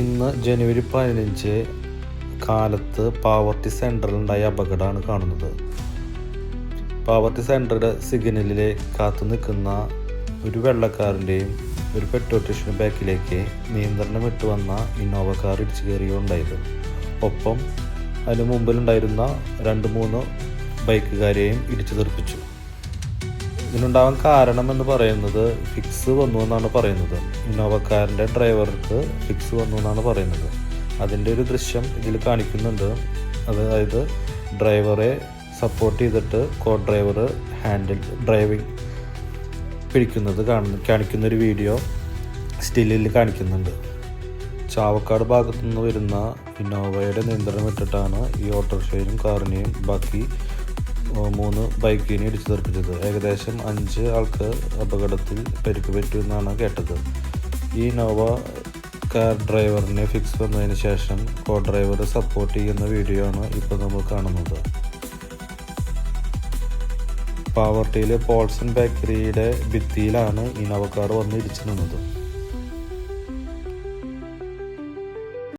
ഇന്ന് ജനുവരി പതിനഞ്ച് കാലത്ത് പാവർട്ടി സെന്ററിലുണ്ടായ അപകടമാണ് കാണുന്നത്. പാവർട്ടി സെന്ററുടെ സിഗ്നലിലെ കാത്തു നിൽക്കുന്ന ഒരു വെള്ളക്കാരന്റെയും ഒരു പെട്രോൾ സ്റ്റേഷന് ബാക്കിലേക്ക് നിയന്ത്രണം വിട്ട് വന്ന ഇന്നോവ കാർ ഇടിച്ചു കയറുകയുണ്ടായത് ഒപ്പം അതിന് മുമ്പിലുണ്ടായിരുന്ന രണ്ട് മൂന്ന് ബൈക്കുകാരെയും ഇടിച്ചു തെറിപ്പിച്ചു. ഇതിനുണ്ടാവാൻ കാരണം എന്ന് പറയുന്നത് ഫിക്സ് വന്നു എന്നാണ് പറയുന്നത്. ഇന്നോവക്കാരന്റെ ഡ്രൈവർക്ക് ഫിക്സ് വന്നു എന്നാണ് പറയുന്നത്. അതിന്റെ ഒരു ദൃശ്യം ഇതിൽ കാണിക്കുന്നുണ്ട്. അതായത് ഡ്രൈവറെ സപ്പോർട്ട് ചെയ്തിട്ട് കോ ഡ്രൈവർ ഹാൻഡിൽ ഡ്രൈവിംഗ് പിടിക്കുന്നത് കാണുന്നു കാണിക്കുന്നൊരു വീഡിയോ സ്റ്റില്ലിൽ കാണിക്കുന്നുണ്ട്. ചാവക്കാട് ഭാഗത്തു നിന്ന് വരുന്ന ഇന്നോവയുടെ നിയന്ത്രണം വിട്ടിട്ടാണ് ഈ ഓട്ടോറിക്ഷയിലും കാറിനെയും ബാക്കി മൂന്ന് ബൈക്കിനെ ഇടിച്ചു തെറിപ്പിച്ചത്. ഏകദേശം അഞ്ച് ആൾക്ക് അപകടത്തിൽ പരിക്ക് പറ്റൂ എന്നാണ് കേട്ടത്. ഈ നോവ കാർ ഡ്രൈവറിനെ ഫിക്സ് വന്നതിന് ശേഷം കോ ഡ്രൈവറെ സപ്പോർട്ട് ചെയ്യുന്ന വീഡിയോ ആണ് ഇപ്പോൾ നമ്മൾ കാണുന്നത്. പാവർട്ടിയിലെ പോൾസൺ ബേക്കറിയുടെ ഭിത്തിയിലാണ് ഈ നവക്കാർ വന്ന് ഇടിച്ചു നിന്നത്.